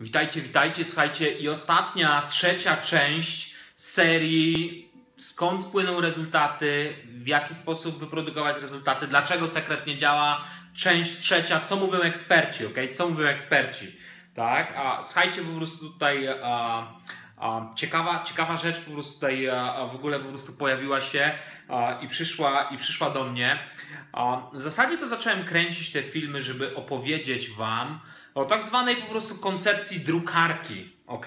Witajcie, witajcie, słuchajcie. I ostatnia, trzecia część serii skąd płyną rezultaty, w jaki sposób wyprodukować rezultaty, dlaczego sekret nie działa. Część trzecia, co mówią eksperci, ok? Co mówią eksperci, tak? A słuchajcie, po prostu tutaj ciekawa, ciekawa rzecz po prostu tutaj w ogóle po prostu pojawiła się i przyszła, i przyszła do mnie. W zasadzie to zacząłem kręcić te filmy, żeby opowiedzieć Wam o tak zwanej po prostu koncepcji drukarki, ok?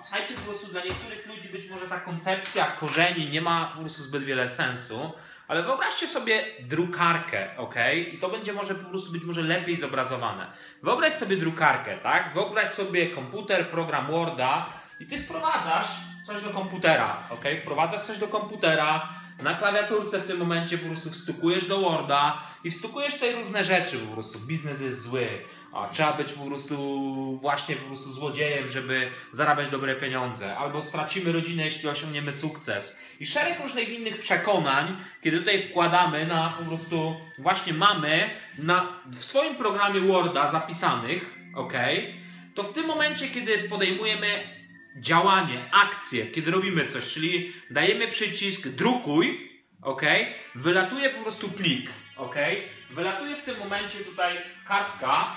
Słuchajcie, po prostu dla niektórych ludzi być może ta koncepcja korzeni nie ma po prostu zbyt wiele sensu, ale wyobraźcie sobie drukarkę, ok? I to będzie może po prostu być może lepiej zobrazowane. Wyobraź sobie drukarkę, tak? Wyobraź sobie komputer, program Worda i ty wprowadzasz coś do komputera, ok? Wprowadzasz coś do komputera, na klawiaturce w tym momencie po prostu wstukujesz do Worda i wstukujesz tutaj różne rzeczy po prostu. Biznes jest zły, a trzeba być po prostu właśnie po prostu złodziejem, żeby zarabiać dobre pieniądze. Albo stracimy rodzinę, jeśli osiągniemy sukces. I szereg różnych innych przekonań, kiedy tutaj wkładamy na po prostu właśnie mamy na, w swoim programie Worda zapisanych, ok? To w tym momencie, kiedy podejmujemy działanie, akcję, kiedy robimy coś, czyli dajemy przycisk drukuj, ok? Wylatuje po prostu plik, ok? Wylatuje w tym momencie tutaj kartka,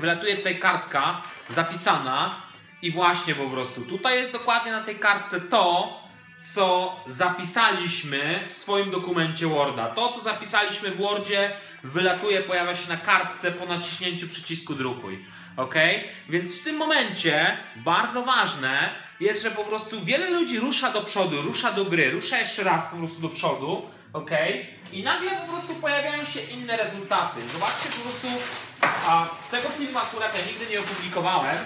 wylatuje tutaj kartka zapisana i właśnie po prostu tutaj jest dokładnie na tej kartce to, co zapisaliśmy w swoim dokumencie Worda. To, co zapisaliśmy w Wordzie, wylatuje, pojawia się na kartce po naciśnięciu przycisku drukuj. Ok? Więc w tym momencie bardzo ważne jest, że po prostu wiele ludzi rusza do przodu, rusza do gry, rusza jeszcze raz po prostu do przodu, ok? I nagle po prostu pojawiają się inne rezultaty. Zobaczcie po prostu, a tego filmu akurat ja nigdy nie opublikowałem,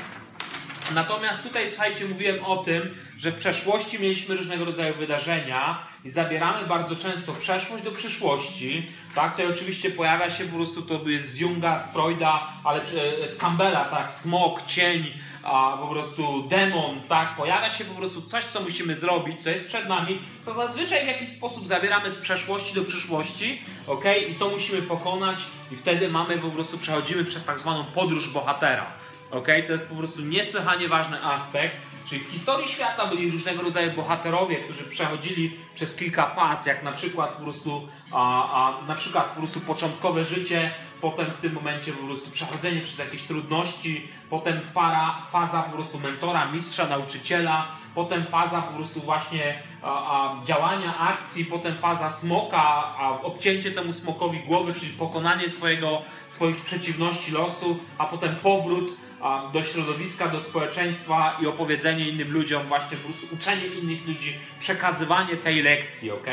Natomiast tutaj, słuchajcie, mówiłem o tym, że w przeszłości mieliśmy różnego rodzaju wydarzenia i zabieramy bardzo często przeszłość do przyszłości. Tak, tutaj oczywiście pojawia się po prostu, to jest z Junga, z Freuda, ale z Campbella, tak, smok, cień, a po prostu demon, tak, pojawia się po prostu coś, co musimy zrobić, co jest przed nami, co zazwyczaj w jakiś sposób zabieramy z przeszłości do przyszłości, ok, i to musimy pokonać i wtedy mamy po prostu, przechodzimy przez tak zwaną podróż bohatera. Ok, to jest po prostu niesłychanie ważny aspekt. Czyli w historii świata byli różnego rodzaju bohaterowie, którzy przechodzili przez kilka faz, jak na przykład po prostu, a, a, na przykład po prostu początkowe życie, potem w tym momencie po prostu przechodzenie przez jakieś trudności, potem fara, faza po prostu mentora, mistrza, nauczyciela, potem faza po prostu właśnie a, a, działania, akcji, potem faza smoka, a obcięcie temu smokowi głowy, czyli pokonanie swojego, swoich przeciwności losu, a potem powrót do środowiska, do społeczeństwa i opowiedzenie innym ludziom, właśnie po prostu uczenie innych ludzi, przekazywanie tej lekcji, ok?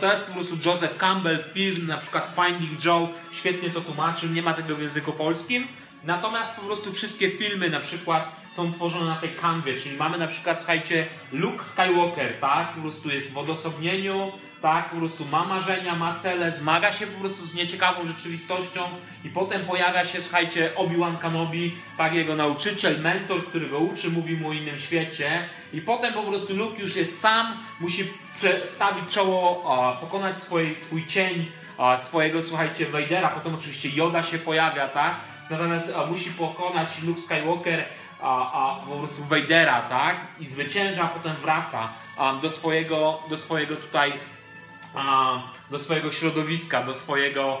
to jest po prostu Joseph Campbell, film na przykład Finding Joe, świetnie to tłumaczył, nie ma tego w języku polskim. Natomiast po prostu wszystkie filmy na przykład są tworzone na tej kanwie, czyli mamy na przykład, słuchajcie, Luke Skywalker, tak? Po prostu jest w odosobnieniu, tak? Po prostu ma marzenia, ma cele, zmaga się po prostu z nieciekawą rzeczywistością i potem pojawia się, słuchajcie, Obi-Wan Kenobi, tak? Jego nauczyciel, mentor, który go uczy, mówi mu o innym świecie i potem po prostu Luke już jest sam, musi stawić czoło, pokonać swój, swój cień, swojego, słuchajcie, Vadera, potem oczywiście Yoda się pojawia, tak? Natomiast musi pokonać Luke Skywalker a, a po prostu Vadera, tak? I zwycięża, a potem wraca do swojego, do swojego tutaj do swojego środowiska, do swojego,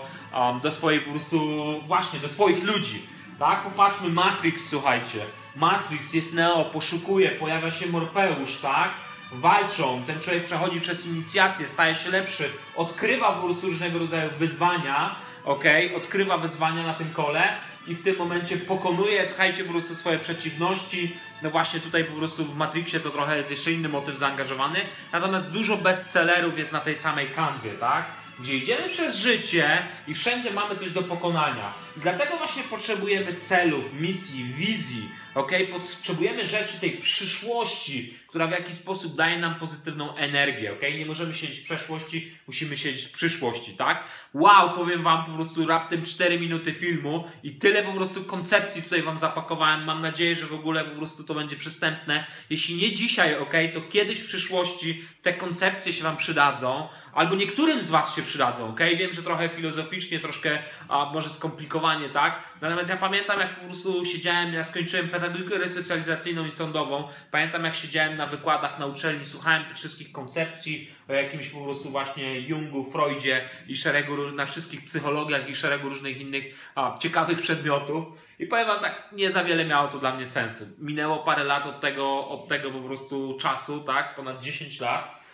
do swojej po prostu właśnie, do swoich ludzi. Tak? Popatrzmy Matrix, słuchajcie. Matrix jest Neo, poszukuje, pojawia się Morfeusz, tak? walczą, ten człowiek przechodzi przez inicjację, staje się lepszy, odkrywa po prostu różnego rodzaju wyzwania, ok? Odkrywa wyzwania na tym kole i w tym momencie pokonuje, słuchajcie, po prostu swoje przeciwności. No właśnie tutaj po prostu w Matrixie to trochę jest jeszcze inny motyw zaangażowany. Natomiast dużo bestsellerów jest na tej samej kanwie, tak? Gdzie idziemy przez życie i wszędzie mamy coś do pokonania. I dlatego właśnie potrzebujemy celów, misji, wizji, ok? Potrzebujemy rzeczy tej przyszłości, która w jakiś sposób daje nam pozytywną energię, ok? Nie możemy siedzieć w przeszłości, musimy siedzieć w przyszłości, tak? Wow, powiem Wam po prostu raptem 4 minuty filmu i tyle po prostu koncepcji tutaj Wam zapakowałem. Mam nadzieję, że w ogóle po prostu to będzie przystępne. Jeśli nie dzisiaj, ok, to kiedyś w przyszłości te koncepcje się Wam przydadzą, albo niektórym z Was się przydadzą, ok? Wiem, że trochę filozoficznie, troszkę a, może skomplikowanie, tak? Natomiast ja pamiętam, jak po prostu siedziałem, ja skończyłem pedagogikę resocjalizacyjną i sądową. Pamiętam, jak siedziałem na wykładach na uczelni, słuchałem tych wszystkich koncepcji o jakimś po prostu właśnie Jungu, Freudzie i szeregu, na wszystkich psychologiach i szeregu różnych innych a, ciekawych przedmiotów. I powiem wam tak, nie za wiele miało to dla mnie sensu. Minęło parę lat od tego, od tego po prostu czasu, tak? Ponad 10 lat.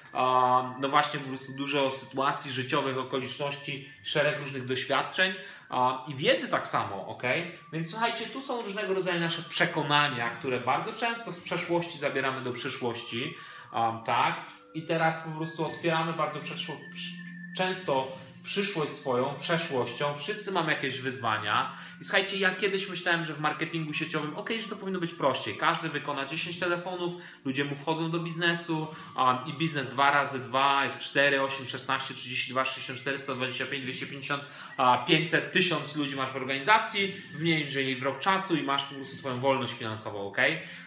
No właśnie, po prostu dużo sytuacji życiowych, okoliczności, szereg różnych doświadczeń i wiedzy tak samo, ok? Więc słuchajcie, tu są różnego rodzaju nasze przekonania, które bardzo często z przeszłości zabieramy do przyszłości, tak? I teraz po prostu otwieramy bardzo często przyszłość swoją, przeszłością. Wszyscy mamy jakieś wyzwania. I słuchajcie, ja kiedyś myślałem, że w marketingu sieciowym, ok, że to powinno być prościej. Każdy wykona 10 telefonów, ludzie mu wchodzą do biznesu um, i biznes 2 razy 2 jest 4, 8, 16, 32, 64, 125, 250, uh, 500, 1000 ludzi masz w organizacji w mniej niż w rok czasu i masz po prostu twoją wolność finansową, ok?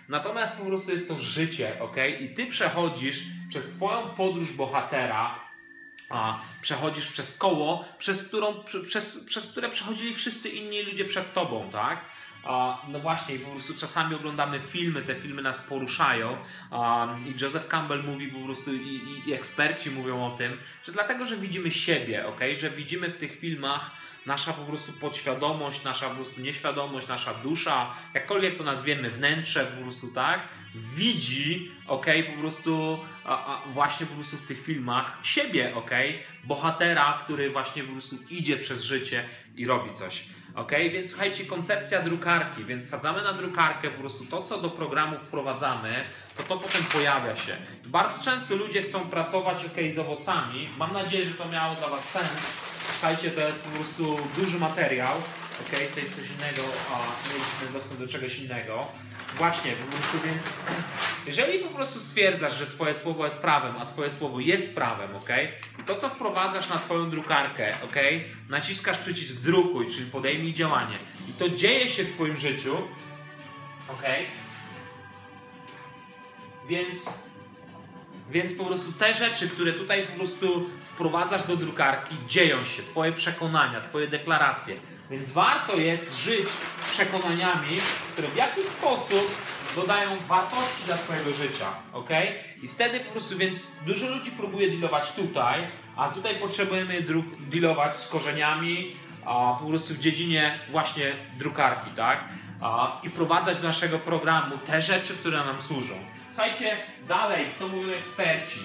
Natomiast po prostu jest to życie, ok? I ty przechodzisz przez twoją podróż bohatera, a przechodzisz przez koło, przez, którą, przez, przez które przechodzili wszyscy inni ludzie przed tobą, tak? No właśnie, po prostu czasami oglądamy filmy, te filmy nas poruszają i Joseph Campbell mówi po prostu i, i, i eksperci mówią o tym, że dlatego, że widzimy siebie, ok? Że widzimy w tych filmach nasza po prostu podświadomość, nasza po prostu nieświadomość, nasza dusza, jakkolwiek to nazwiemy, wnętrze po prostu, tak, widzi, ok, po prostu a, a właśnie po prostu w tych filmach siebie, ok, bohatera, który właśnie po prostu idzie przez życie i robi coś. Ok, więc słuchajcie, koncepcja drukarki, więc sadzamy na drukarkę po prostu to, co do programu wprowadzamy, to to potem pojawia się. Bardzo często ludzie chcą pracować ok, z owocami. Mam nadzieję, że to miało dla Was sens Słuchajcie, to jest po prostu duży materiał. Ok, tutaj coś innego, a mieliśmy dostęp do czegoś innego. Właśnie, po prostu więc jeżeli po prostu stwierdzasz, że Twoje słowo jest prawem, a Twoje słowo jest prawem, ok, i to co wprowadzasz na Twoją drukarkę, ok, naciskasz przycisk drukuj, czyli podejmij działanie, i to dzieje się w Twoim życiu, ok, więc więc po prostu te rzeczy, które tutaj po prostu wprowadzasz do drukarki, dzieją się, Twoje przekonania, Twoje deklaracje. Więc warto jest żyć przekonaniami, które w jakiś sposób dodają wartości dla Twojego życia, ok? I wtedy po prostu, więc dużo ludzi próbuje dealować tutaj, a tutaj potrzebujemy dealować z korzeniami, a po prostu w dziedzinie właśnie drukarki, tak? A, I wprowadzać do naszego programu te rzeczy, które nam służą. Słuchajcie, dalej, co mówią eksperci?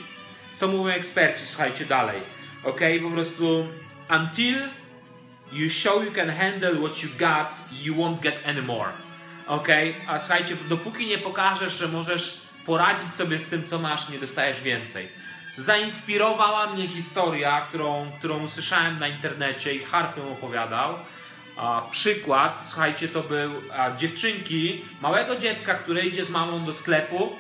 Co mówią eksperci, słuchajcie, dalej. Ok, po prostu until you show you can handle what you got, you won't get any more. Ok, a słuchajcie, dopóki nie pokażesz, że możesz poradzić sobie z tym, co masz, nie dostajesz więcej. Zainspirowała mnie historia, którą, którą usłyszałem na internecie i Harf ją opowiadał. A, przykład, słuchajcie, to był a, dziewczynki, małego dziecka, które idzie z mamą do sklepu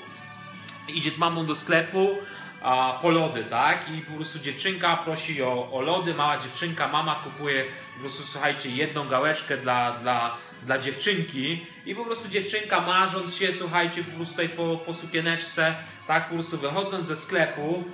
idzie z mamą do sklepu a, po lody, tak? I po prostu dziewczynka prosi o, o lody, mała dziewczynka, mama kupuje po prostu, słuchajcie, jedną gałeczkę dla, dla, dla dziewczynki i po prostu dziewczynka marząc się, słuchajcie, po prostu tutaj po, po tak, po prostu wychodząc ze sklepu,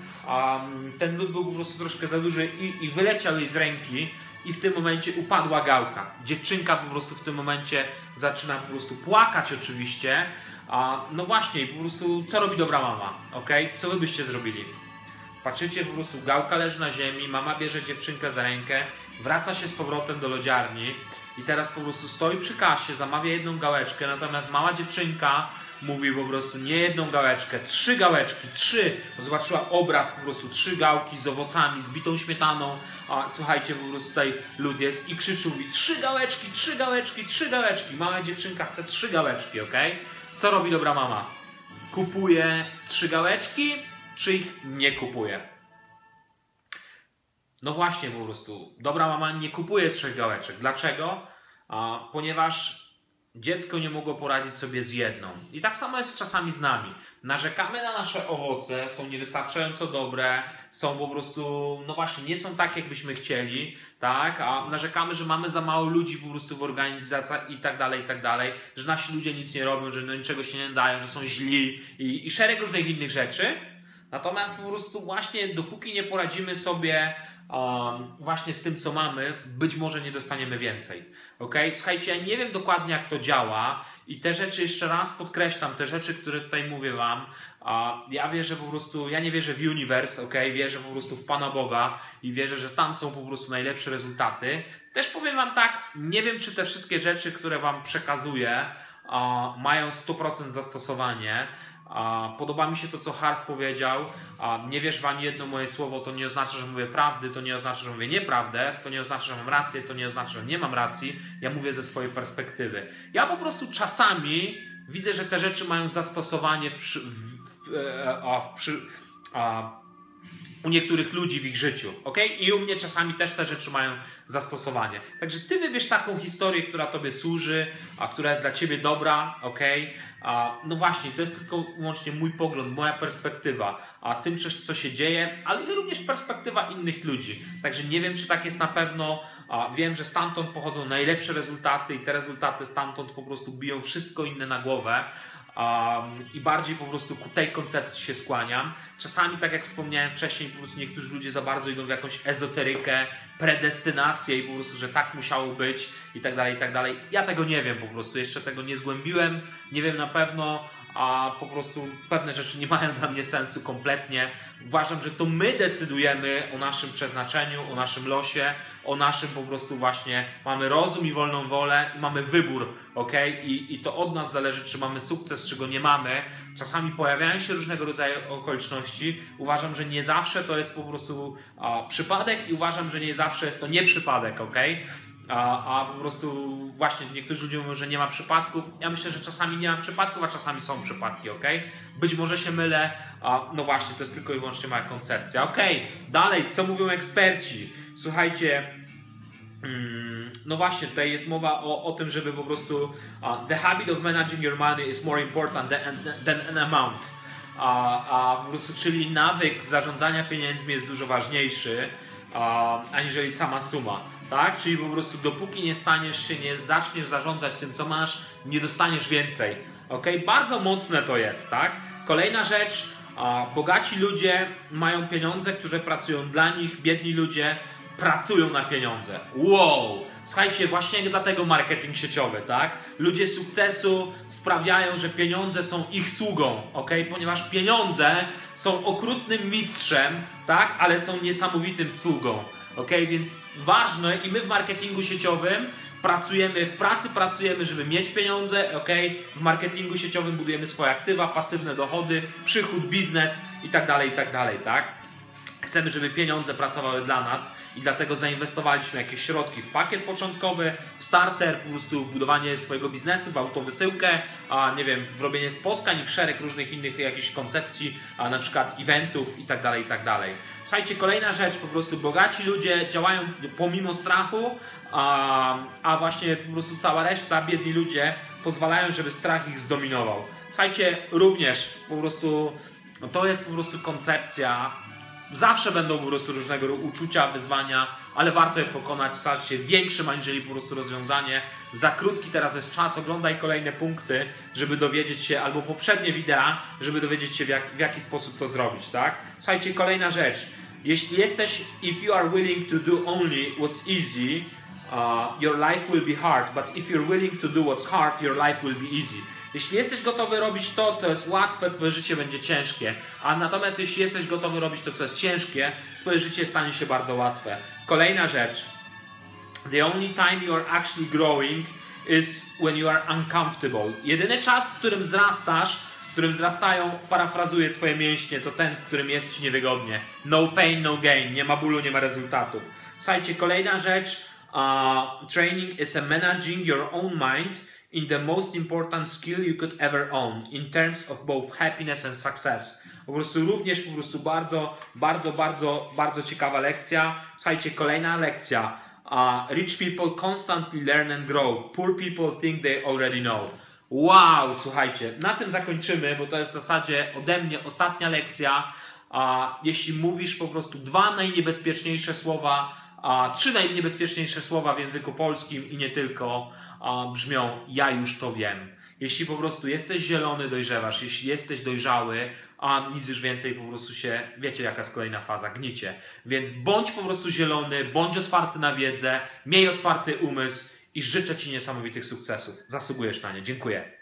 ten lód był po prostu troszkę za duży i, i wyleciał jej z ręki i w tym momencie upadła gałka. Dziewczynka po prostu w tym momencie zaczyna po prostu płakać oczywiście, a, no właśnie, po prostu co robi dobra mama, ok? Co wy byście zrobili? Patrzycie, po prostu gałka leży na ziemi, mama bierze dziewczynkę za rękę, wraca się z powrotem do lodziarni i teraz po prostu stoi przy kasie, zamawia jedną gałeczkę, natomiast mała dziewczynka mówi po prostu nie jedną gałeczkę, trzy gałeczki, trzy. Zobaczyła obraz po prostu, trzy gałki z owocami, z bitą śmietaną. A, słuchajcie, po prostu tutaj lud jest i krzyczy, mówi trzy gałeczki, trzy gałeczki, trzy gałeczki. Mała dziewczynka chce trzy gałeczki, ok? Co robi dobra mama? Kupuje trzy gałeczki, czy ich nie kupuje? No właśnie, po prostu. Dobra mama nie kupuje trzech gałeczek. Dlaczego? Ponieważ dziecko nie mogło poradzić sobie z jedną. I tak samo jest czasami z nami. Narzekamy na nasze owoce, są niewystarczająco dobre, są po prostu, no właśnie, nie są tak, jakbyśmy chcieli, tak? A narzekamy, że mamy za mało ludzi po prostu w organizacji i tak dalej, i tak dalej, że nasi ludzie nic nie robią, że no niczego się nie dają, że są źli i, i szereg różnych innych rzeczy. Natomiast po prostu właśnie dopóki nie poradzimy sobie um, właśnie z tym, co mamy, być może nie dostaniemy więcej. Ok? Słuchajcie, ja nie wiem dokładnie, jak to działa i te rzeczy jeszcze raz podkreślam, te rzeczy, które tutaj mówię Wam, a ja wierzę po prostu, ja nie wierzę w universe, ok? Wierzę po prostu w Pana Boga i wierzę, że tam są po prostu najlepsze rezultaty. Też powiem Wam tak, nie wiem, czy te wszystkie rzeczy, które Wam przekazuję, mają 100% zastosowanie. Podoba mi się to, co Harf powiedział. Nie wiesz w ani jedno moje słowo, to nie oznacza, że mówię prawdy, to nie oznacza, że mówię nieprawdę, to nie oznacza, że mam rację, to nie oznacza, że nie mam racji. Ja mówię ze swojej perspektywy. Ja po prostu czasami widzę, że te rzeczy mają zastosowanie w, przy, w, w, e, w, przy, u niektórych ludzi w ich życiu, ok? I u mnie czasami też te rzeczy mają zastosowanie. Także ty wybierz taką historię, która tobie służy, a która jest dla ciebie dobra, ok? A, no właśnie, to jest tylko wyłącznie mój pogląd, moja perspektywa, a tym, co się dzieje, ale również perspektywa innych ludzi. Także nie wiem, czy tak jest na pewno. A, wiem, że stamtąd pochodzą najlepsze rezultaty i te rezultaty stamtąd po prostu biją wszystko inne na głowę. Um, I bardziej po prostu ku tej koncepcji się skłaniam. Czasami, tak jak wspomniałem wcześniej, po prostu niektórzy ludzie za bardzo idą w jakąś ezoterykę, predestynację i po prostu, że tak musiało być i tak dalej, i tak dalej. Ja tego nie wiem po prostu, jeszcze tego nie zgłębiłem, nie wiem na pewno, a po prostu pewne rzeczy nie mają dla mnie sensu kompletnie. Uważam, że to my decydujemy o naszym przeznaczeniu, o naszym losie, o naszym po prostu właśnie mamy rozum i wolną wolę mamy wybór, ok? I, I to od nas zależy, czy mamy sukces, czy go nie mamy. Czasami pojawiają się różnego rodzaju okoliczności. Uważam, że nie zawsze to jest po prostu a, przypadek i uważam, że nie zawsze jest to nie przypadek, ok? A, a po prostu właśnie niektórzy ludzie mówią, że nie ma przypadków. Ja myślę, że czasami nie ma przypadków, a czasami są przypadki, ok? Być może się mylę, a no właśnie, to jest tylko i wyłącznie moja koncepcja. Ok, dalej, co mówią eksperci? Słuchajcie, mm, no właśnie, tutaj jest mowa o, o tym, żeby po prostu uh, the habit of managing your money is more important than, than an amount. A, a po prostu, czyli nawyk zarządzania pieniędzmi jest dużo ważniejszy uh, aniżeli sama suma tak? Czyli po prostu dopóki nie staniesz się, nie zaczniesz zarządzać tym, co masz, nie dostaniesz więcej, ok? Bardzo mocne to jest, tak? Kolejna rzecz, bogaci ludzie mają pieniądze, które pracują dla nich, biedni ludzie pracują na pieniądze. Wow! Słuchajcie, właśnie dlatego marketing sieciowy, tak? Ludzie sukcesu sprawiają, że pieniądze są ich sługą, ok? Ponieważ pieniądze są okrutnym mistrzem, tak? Ale są niesamowitym sługą. Ok, więc ważne i my w marketingu sieciowym pracujemy, w pracy pracujemy, żeby mieć pieniądze, ok, w marketingu sieciowym budujemy swoje aktywa, pasywne dochody, przychód, biznes i tak dalej, i tak dalej, tak? Chcemy, żeby pieniądze pracowały dla nas i dlatego zainwestowaliśmy jakieś środki w pakiet początkowy, w starter, po prostu w budowanie swojego biznesu, w autowysyłkę, a nie wiem, w robienie spotkań, w szereg różnych innych jakichś koncepcji, a na przykład eventów i tak dalej, i tak dalej. Słuchajcie, kolejna rzecz, po prostu bogaci ludzie działają pomimo strachu, a, a właśnie po prostu cała reszta, biedni ludzie pozwalają, żeby strach ich zdominował. Słuchajcie, również po prostu no to jest po prostu koncepcja Zawsze będą po prostu różnego uczucia, wyzwania, ale warto je pokonać, stać się większym aniżeli po prostu rozwiązanie. Za krótki teraz jest czas, oglądaj kolejne punkty, żeby dowiedzieć się, albo poprzednie wideo, żeby dowiedzieć się w, jak, w jaki sposób to zrobić, tak? Słuchajcie, kolejna rzecz. Jeśli jesteś, if you are willing to do only what's easy, uh, your life will be hard, but if you're willing to do what's hard, your life will be easy. Jeśli jesteś gotowy robić to, co jest łatwe, twoje życie będzie ciężkie. A natomiast jeśli jesteś gotowy robić to, co jest ciężkie, twoje życie stanie się bardzo łatwe. Kolejna rzecz. The only time you are actually growing is when you are uncomfortable. Jedyny czas, w którym wzrastasz, w którym wzrastają, parafrazuję twoje mięśnie, to ten, w którym jest ci niewygodnie. No pain, no gain. Nie ma bólu, nie ma rezultatów. Słuchajcie, kolejna rzecz. Uh, training is a managing your own mind in the most important skill you could ever own in terms of both happiness and success. Po prostu również po prostu bardzo, bardzo, bardzo, bardzo ciekawa lekcja. Słuchajcie, kolejna lekcja. Uh, rich people constantly learn and grow. Poor people think they already know. Wow, słuchajcie, na tym zakończymy, bo to jest w zasadzie ode mnie ostatnia lekcja. A jeśli mówisz po prostu dwa najniebezpieczniejsze słowa, a trzy najniebezpieczniejsze słowa w języku polskim i nie tylko, brzmią ja już to wiem. Jeśli po prostu jesteś zielony, dojrzewasz, jeśli jesteś dojrzały, a nic już więcej po prostu się, wiecie jaka jest kolejna faza, gnicie. Więc bądź po prostu zielony, bądź otwarty na wiedzę, miej otwarty umysł i życzę Ci niesamowitych sukcesów. Zasługujesz na nie. Dziękuję.